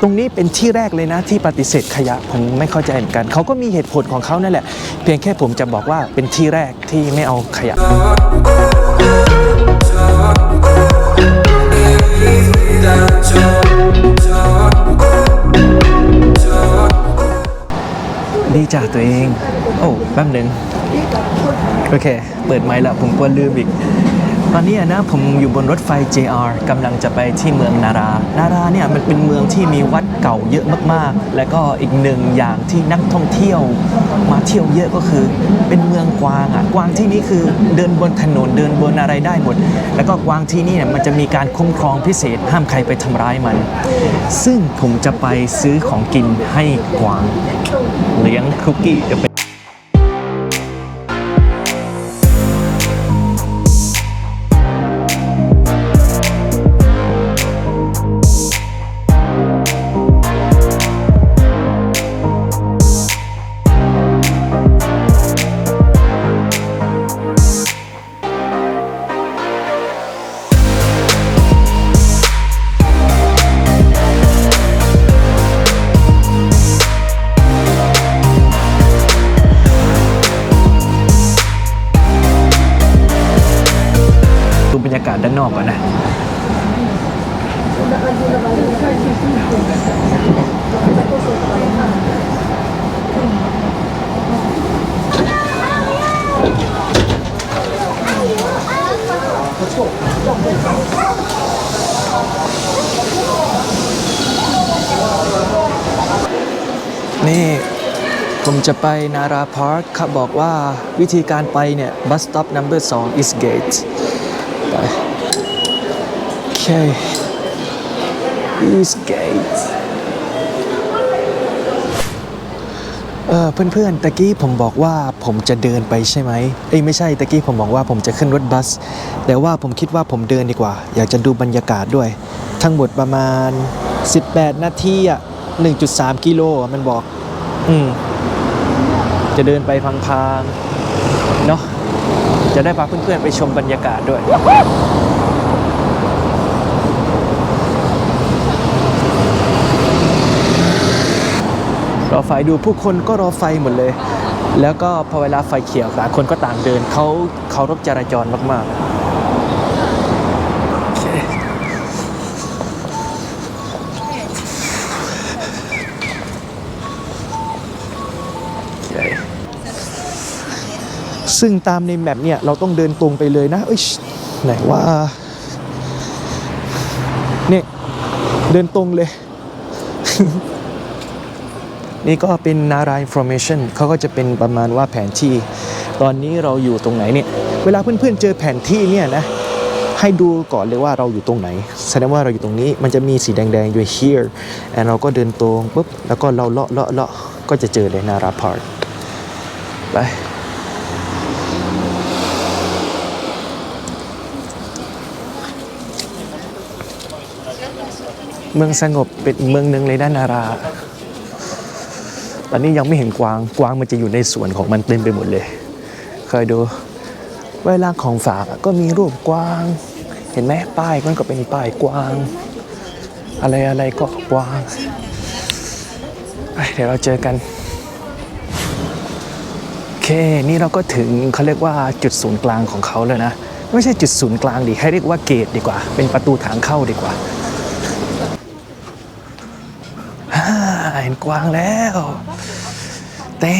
ตรงนี้เป็นที่แรกเลยนะที่ปฏิเสธขยะผมไม่เข้าใจเหมือนกัน เขาก็มีเหตุผลของเขานั่นแหละ เพียงแค่ผมจะบอกว่าเป็นที่แรกที่ไม่เอาขยะดีจ่าตัวเอง โอ้แป๊บหนึ่งโอเค เปิดไมค์แล้วผมกลัวลืมอีก ตอนนี้นะผมอยู่บนรถไฟ JR กำลังจะไปที่เมืองนารา นาราเนี่ยมันเป็นเมืองที่มีวัดเก่าเยอะมากๆ แล้วก็อีกหนึ่งอย่างที่นักท่องเที่ยว มาเที่ยวเยอะก็คือ เป็นเมืองกวางอะกวางที่นี่คือเดินบนถนนเดินบนอะไรได้หมด แล้วก็กวางที่นี่เนี่ยมันจะมีการคุ้มครองพิเศษห้ามใครไปทำร้ายมัน ซึ่งผมจะไปซื้อของกินให้กวางเลี้ยงคุกกี้จะเป็น นี่ผมจะไปนาราพาร์คเขาบอกว่าวิธีการไปเนี่ย bus stop number 2 is gate ไปโอเค is gate เอ อเพื่อนๆตะกี้ผมบอกว่าผมจะเดินไปใช่ไหมเอ้ยไม่ใช่ตะกี้ผมบอกว่าผมจะขึ้นรถบัส แต่ว่าผมคิดว่าผมเดินดีกว่า อยากจะดูบรรยากาศด้วย ทั้งหมดประมาณ 18 นาทีอะ1.3 กิโลมันบอก อืมจะเดินไปพังๆเนาะจะได้พาเพื่อนๆไปชมบรรยากาศด้วย รอไฟดูผู้คนก็รอไฟหมดเลย แล้วก็พอเวลาไฟเขียวต่างคนก็ต่างเดินเขาเคารพจราจรมากๆซึ่งตามในแมปเนี่ยเราต้องเดินตรงไปเลยนะ เอ้ยไหนว่าเนี่ยเดินตรงเลย นี่ก็เป็นนาราย information เขาก็จะเป็นประมาณว่าแผนที่ ตอนนี้เราอยู่ตรงไหนเนี่ยเวลาเพื่อนๆเจอแผนที่เนี่ยนะให้ดูก่อนเลยว่าเราอยู่ตรงไหน แสดงว่าเราอยู่ตรงนี้ มันจะมีสีแดงๆอยู่ here แล้วเราก็เดินตรงปุ๊บ แล้วก็เราเลาะเลาะเลาะก็จะเจอเลยนาราพาร์คไป เมืองสงบเป็นเมืองหนึ่งเลยด้านนารา ตอนนี้ยังไม่เห็นกวาง กวางมันจะอยู่ในสวนของมันเต็มไปหมดเลย เคยดูเวลาของฝากก็มีรูปกวาง เห็นไหมป้ายมันก็เป็นป้ายกวาง อะไรอะไรก็กวาง เดี๋ยวเราเจอกัน โอเค นี่เราก็ถึงเขาเรียกว่าจุดศูนย์กลางของเขาแล้วนะ ไม่ใช่จุดศูนย์กลางดิให้เรียกว่าเกตดีกว่า เป็นประตูทางเข้าดีกว่า อ่าเห็น กวางแล้ว เต้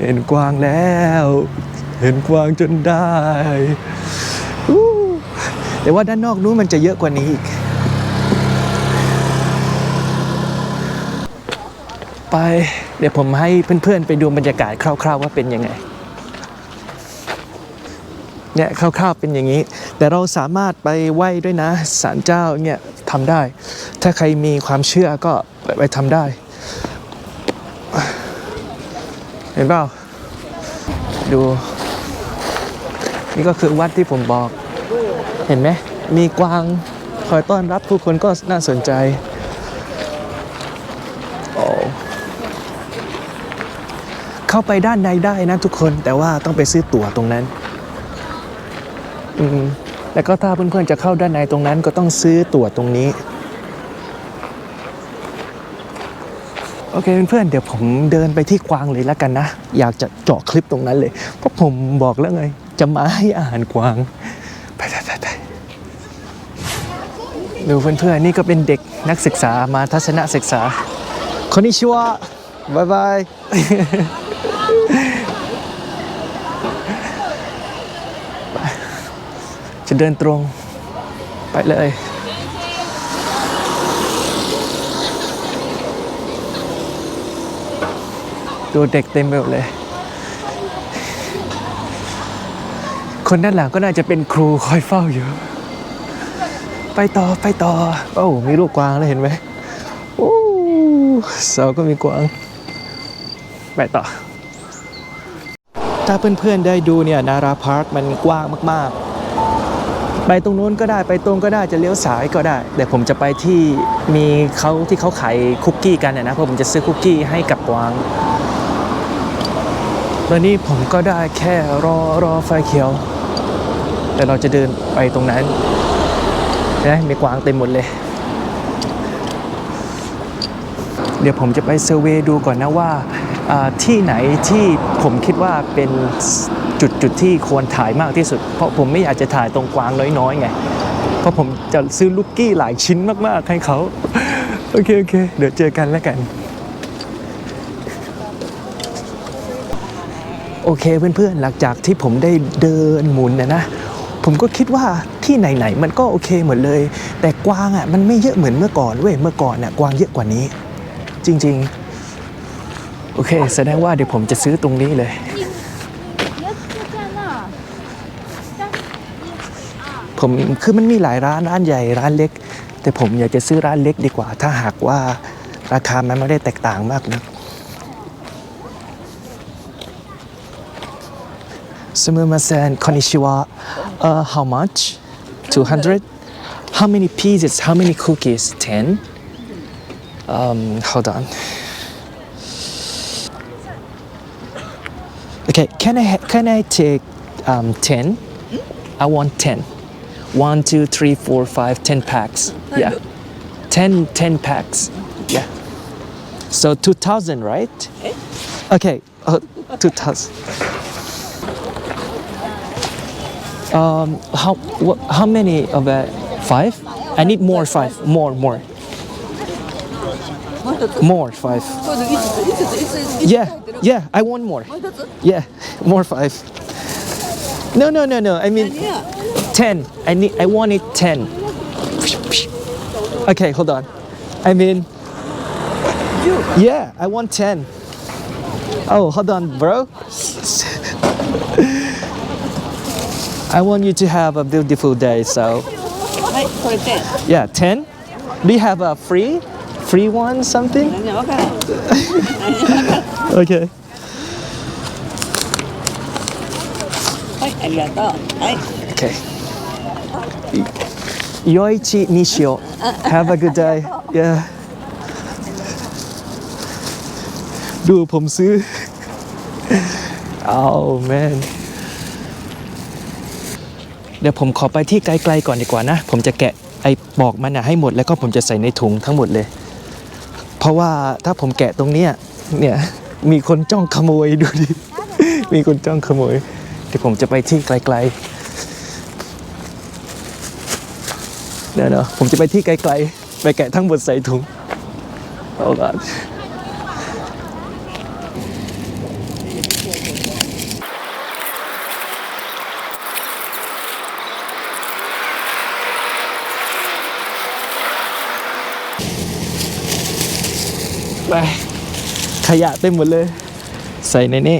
เห็นกวางแล้ว เห็นกวางจนได้แต่ว่าด้านนอกนู้นมันจะเยอะกว่านี้อีก ไปเดี๋ยวผมให้เพื่อนๆ ไปดูบรรยากาศคร่าวๆว่าเป็นยังไงเนี่ยคร่าวๆเป็นอย่างนี้ แต่เราสามารถไปไหว้ด้วยนะศาลเจ้าเนี่ยทำได้ ถ้าใครมีความเชื่อก็ ไปทำได้ เห็นเปล่า ดู นี่ก็คือวัดที่ผมบอก เห็นไหม มีกวางคอยต้อนรับผู้คนก็น่าสนใจ โอ้เข้าไปด้านในได้นะทุกคนแต่ว่าต้องไปซื้อตั๋วตรงนั้น อืมแล้วก็ถ้าเพื่อนๆจะเข้าด้านในตรงนั้นก็ต้องซื้อตั๋วตรงนี้ โอเคเพื่อนๆเดี๋ยวผมเดินไปที่กวางเลยแล้วกันนะ อยากจะเจาะคลิปตรงนั้นเลย เพราะผมบอกแล้วไง จะมาให้อาหารกวาง ไปไปไปไปดูเพื่อนๆนี่ก็เป็นเด็กนักศึกษามาทัศนศึกษาคนนี้ชื่อว่าบายบาย จะเดินตรง ไปเลยูเด็กเต็มไปหมดเลย คนด้านหลังก็น่าจะเป็นครูคอยเฝ้าอยู่ ไปต่อไปต่อ โอ้มีลูกกวางแล้วเห็นไหมโอ้เสาก็มีกวาง ไปต่อ ถ้าเพื่อนๆได้ดูเนี่ยนาราพาร์คมันกว้างมากๆ ไปตรงนู้นก็ได้ไปตรงก็ได้จะเลี้ยวซ้ายก็ได้ แต่ผมจะไปที่มีเขาที่เขาขายคุกกี้กันนะนะเพราะผมจะซื้อคุกกี้ให้กับกวาง ตอนนี้ผมก็ได้แค่รอรอไฟเขียว แต่เราจะเดินไปตรงนั้นนะมีกวางเต็มหมดเลย เดี๋ยวผมจะไปเซอร์เวย์ดูก่อนนะว่าอ่าที่ไหนที่ผมคิดว่าเป็นจุดจุดที่ควรถ่ายมากที่สุด เพราะผมไม่อยากจะถ่ายตรงกวางน้อยๆไง เพราะผมจะซื้อลูกกี้หลายชิ้นมากๆให้เขา โอเค โอเค เดี๋ยวเจอกันแล้วกัน โอเคเพื่อนๆ หลังจากที่ผมได้เดินหมุนนะนะ ผมก็คิดว่าที่ไหนๆมันก็โอเคเหมือนเลย แต่กวางอะมันไม่เยอะเหมือนเมื่อก่อนเว้ยเมื่อก่อนอะกวางเยอะกว่านี้ จริงๆ โอเค แสดงว่าเดี๋ยวผมจะซื้อตรงนี้เลย ผมคือมันมีหลายร้านร้านใหญ่ร้านเล็ก แต่ผมอยากจะซื้อร้านเล็กดีกว่า ถ้าหากว่าราคามันไม่ได้แตกต่างมากนะัก Sumimasen konnichiwa. Uh, how much? 200? How many pieces? How many cookies? 10? Um, hold on. Okay, can I, can I take um, 10? I want 10. 1, 2, 3, 4, 5, 10 packs. Yeah. 10, 10 packs. Yeah. So 2,000, right? Okay, uh, 2,000. Um, how, what, how many of that? Five? I need more five. More, more. More five. これいついついついつ Yeah, yeah, I want more. もう一つ Yeah, more five. No, no, no, no. I mean, 何や 10. I need I want it 10. Okay, hold on. I mean Yeah, I want 10. Oh, hold on, bro. I want you to have a beautiful day. So, Wait, for ten. yeah, 10. We have a free, free one, something? Okay. Okay. Okay. Yoichi Nishio. Have a good day. Yeah. ดูผมซื้อ Oh man เดี๋ยวผมขอไปที่ไกลๆก่อนดีกว่านะ ผมจะแกะไอ้ปอกมันนะให้หมดแล้วก็ผมจะใส่ในถุงทั้งหมดเลย เพราะว่าถ้าผมแกะตรงเนี้ยเนี่ยมีคนจ้องขโมยดูดิมีคนจ้องขโมยเดี๋ยวผมจะไปที่ไกลๆเดี๋ยวนะผมจะไปที่ไกลๆไปแกะทั้งหมดใส่ถุงโอ้ God ไปขยะเต็มหมดเลย ใส่ในนี้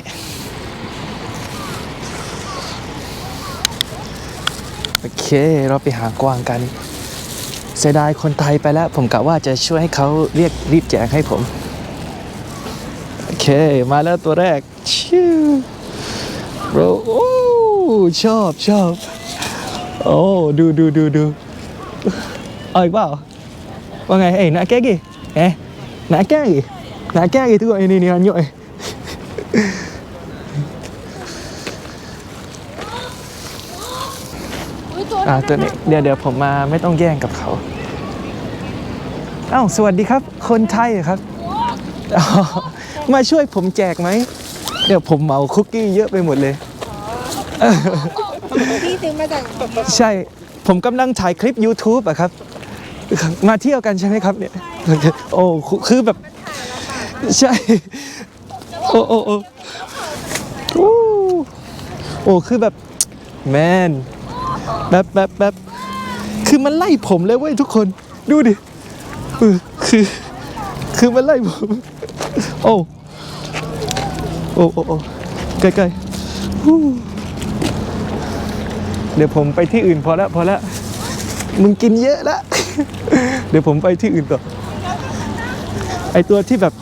โอเค เราไปหากวางกันเสียดายคนไทยไปแล้ว ผมกะว่าจะช่วยให้เขาเรียกรีบแจกให้ผม โอเค มาแล้วตัวแรก ชิวโรโอ้ชอบชอบ โอ้ ดูดูดูดูเอาอีกเปล่าว่าไง เอ้ยนาแก้กี่เอ๊ะ นาแก้กี่นาแก้กี่ทุกคนนี่นี่อันย่อยอ่าตัวนี้เดี๋ยวเดี๋ยวผมมาไม่ต้องแย่งกับเขาเอ้าสวัสดีครับ คนไทยครับ มาช่วยผมแจกไหม เดี๋ยวผมเหมาคุกกี้เยอะไปหมดเลยพี่ซื้อมาจากใช่ ผมกำลังถ่ายคลิป YouTube อะครับ มาเที่ยวกันใช่ไหมครับเนี่ย โอ้คือแบบ ใช่ โอ้โอ้โอ้โอ้คือแบบแมนแบบแบบแบบคือมันไล่ผมเลยเว้ยทุกคนดูดิคือ คือมันไล่ผม โอ้โอ้โอ้โอ้ใกล้ๆเดี๋ยวผมไปที่อื่นพอละพอละมึงกินเยอะละ เดี๋ยวผมไปที่อื่นต่อ ตัวที่แบบ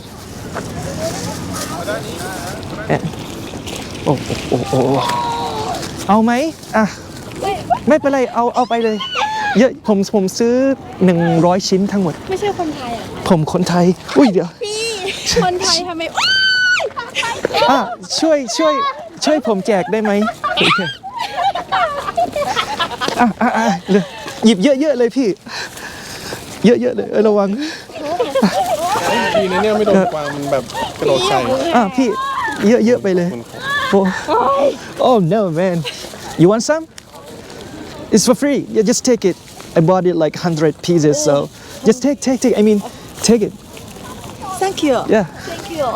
เอ๊ะโอ้โอ้โอ้โอ้เอาไหมอะไม่เป็นไรเอาเอาไปเลย เยอะผมผมซื้อ 100 ชิ้นทั้งหมด ไม่ใช่คนไทยอะผมคนไทย อุ้ยเดี๋ยวคนไทยทำไมอะช่วยช่วยช่วยผมแจกได้ไหมโอเคอะอะอะเลยหยิบเยอะๆเลยพี่ เยอะๆเลยเออระวัง ดีนะเนี่ยไม่โดนกวางมันแบบกระโดดใส่ อ่ะพี่เยอะๆไปเลยโอ้ oh no man you want some it's for free yeah just take it I bought it like 100 pieces so just take take take I mean take it Thank you yeah Thank you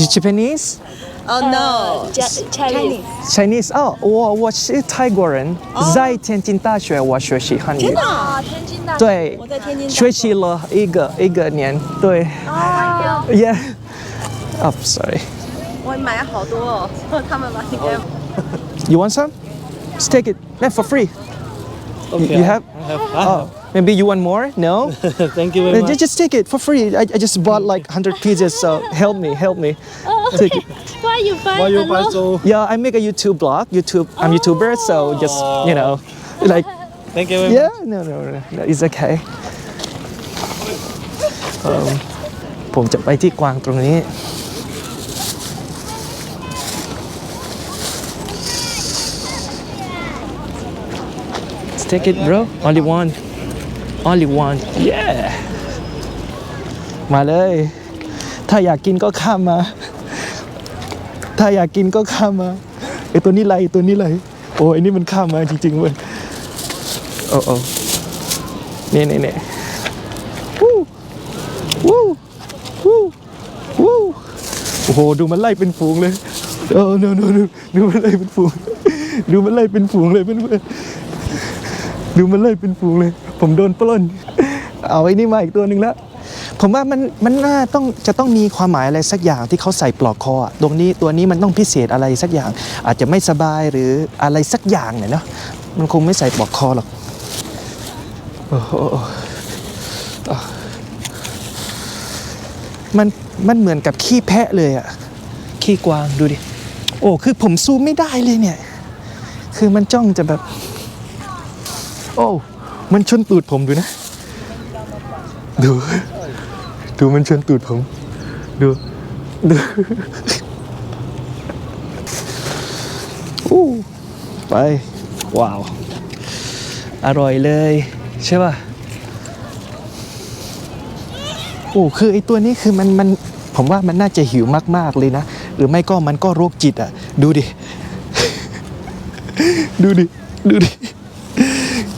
you Japanese Oh no Chinese Chinese 哦，我我是泰国人，在天津大学我学习汉语。啊，天津的 对我，在天津学习了一个一个年，对啊， ，Yeah。Oh, sorry. 我买了好多哦，他们吧应该 You want some? Just take it. Yeah, for free. Okay, You have? I have, Oh, maybe you want more? No? Thank you Uh, ju- Just take it for free. I, I just bought like 100 pieces, so help me, help me. Take it. Why you buy Why you a buy lot? so? Yeah, I make a YouTube blog. YouTube, I'm YouTuber, so just you know, like Thank you very Yeah, no, no, no, no, it's okay. เอิ่มผมจะไปที่กวางตรงนี้ Let's take it bro only one only one yeah มาเลย ถ้าอยากกินก็ข้ามมา ถ้าอยากกินก็ข้ามมาไอตัวนี้ไรตัวนี้ไรโอ้ยนี่มันข้ามมาจริงๆเว้ย โอ้โอ้นี่นี่นี่วู้วู้วู้วู้โอ้โหดูมันไล่เป็นฝูงเลยโอ้ no no no ดูมันไล่เป็นฝูง ดูมันไล่เป็นฝูงเลยเพื่อนๆดูมันไล่เป็นฝูงเลย ผมโดนปล้น เอาไอ้นี่มาอีกตัวหนึ่งแล้วผมว่ามันมันน่าต้องจะต้องมีความหมายอะไรสักอย่างที่เขาใส่ปลอกคอตรงนี้ตัวนี้มันต้องพิเศษอะไรสักอย่าง อาจจะไม่สบายหรืออะไรสักอย่างเนี่ยเนาะมันคงไม่ใส่ปลอกคอหรอก มันมันเหมือนกับขี้แพะเลยอะขี้กวางดูดิ โอ้คือผมซูมไม่ได้เลยเนี่ย คือมันจ้องจะแบบ โอ้มันชนตูดผมดูนะ ดู ดูมันชนตูดผม ดู ดูอู้ไป ว้าว อร่อยเลย ใช่ป่ะโอ้คือไอ้ตัวนี้คือมันมันผมว่ามันน่าจะหิวมาก ๆ เลยนะ หรือไม่ก็มันก็โรคจิตอะ ดูดิ ดูดิ ดูดิ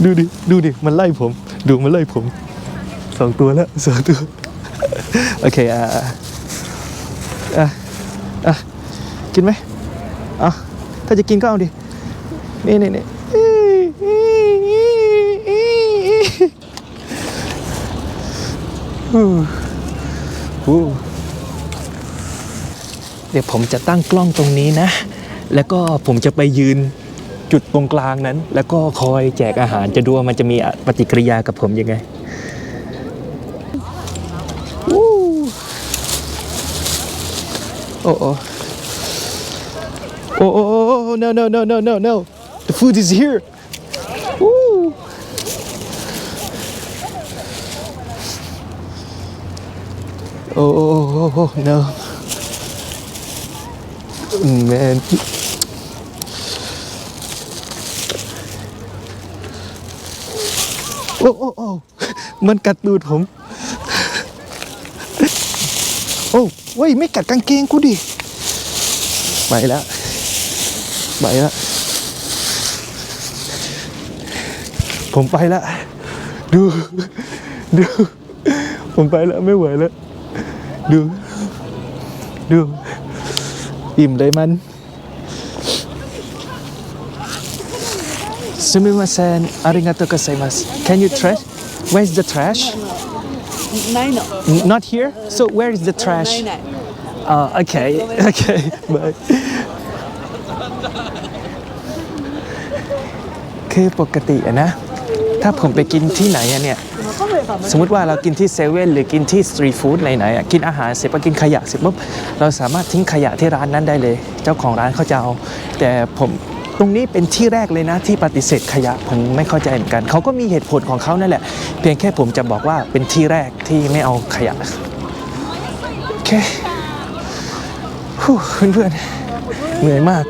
ดูดิ ดูดิ มันไล่ผม ดูมันไล่ผม สองตัวแล้วสองตัว โอเค อะอะอะอะกินไหมอะถ้าจะกินก็เอาดิ นี่นี่นี่ เดี๋ยวผมจะตั้งกล้องตรงนี้นะ แล้วก็ผมจะไปยืนจุดตรงกลางนั้น แล้วก็คอยแจกอาหารจะดูว่ามันจะมีปฏิกิริยากับผมยังไง Woo. Oh oh. Oh oh oh oh no no no no no no. The food is here. Oh oh oh oh no. Man. Oh oh oh มันกัดตูดผม โอ้เว้ย ไม่กัดกางเกงกูดิ ไปแล้ว ไปแล้ว ผมไปแล้ว ดู ดู ผมไปแล้ว ไม่ไหวแล้ว ดู ดู อิ่มเลยมันซูมิมาเซนอาริงาโตกัสไซมัส Can you trash Where's the trash Not here So where is the trash uh, Okay Okay Bye คือปกติอะนะ ถ้าผมไปกินที่ไหนอะเนี่ย สมมติว่าเรากินที่เซเว่นหรือกินที่สตรีทฟู้ดไหนๆอะกินอาหารเสร็จพอกินขยะเสร็จปุ๊บเราสามารถทิ้งขยะที่ร้านนั้นได้เลย เจ้าของร้านเขาจะเอา แต่ผมตรงนี้เป็นที่แรกเลยนะที่ปฏิเสธขยะผมไม่เข้าใจเหมือนกัน เขาก็มีเหตุผลของเขานั่นแหละ เพียงแค่ผมจะบอกว่าเป็นที่แรกที่ไม่เอาขยะโอเคเพื่อนๆเหนื่อยมาก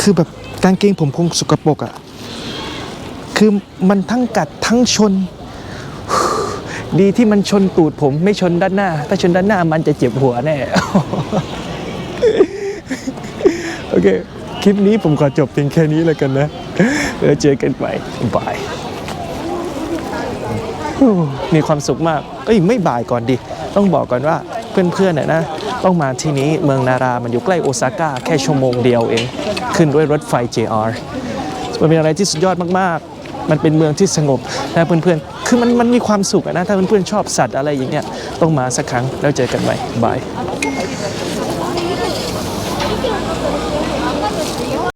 คือแบบกางเกงผมคงสกปรกอะคือมันทั้งกัดทั้งชน ดีที่มันชนตูดผมไม่ชนด้านหน้า ถ้าชนด้านหน้ามันจะเจ็บหัวแน่ โอเค คลิปนี้ผมขอจบเพียงแค่นี้แล้วกันนะแล้วเจอกันใหม่บายมีความสุขมากเอ้ยไม่บ่ายก่อนดิ ต้องบอกก่อนว่าเพื่อนๆน่ะนะ ต้องมาที่นี้เมืองนารา มันอยู่ใกล้โอซาก้าแค่ชั่วโมงเดียวเอง ขึ้นด้วยรถไฟ JR มันเป็นอะไรที่สุดยอดมากๆ มันเป็นเมืองที่สงบนะเพื่อนๆ คือมันมันมีความสุขนะ ถ้าเพื่อนๆชอบสัตว์อะไรอย่างเงี้ยต้องมาสักครั้งแล้วเจอกันใหม่บาย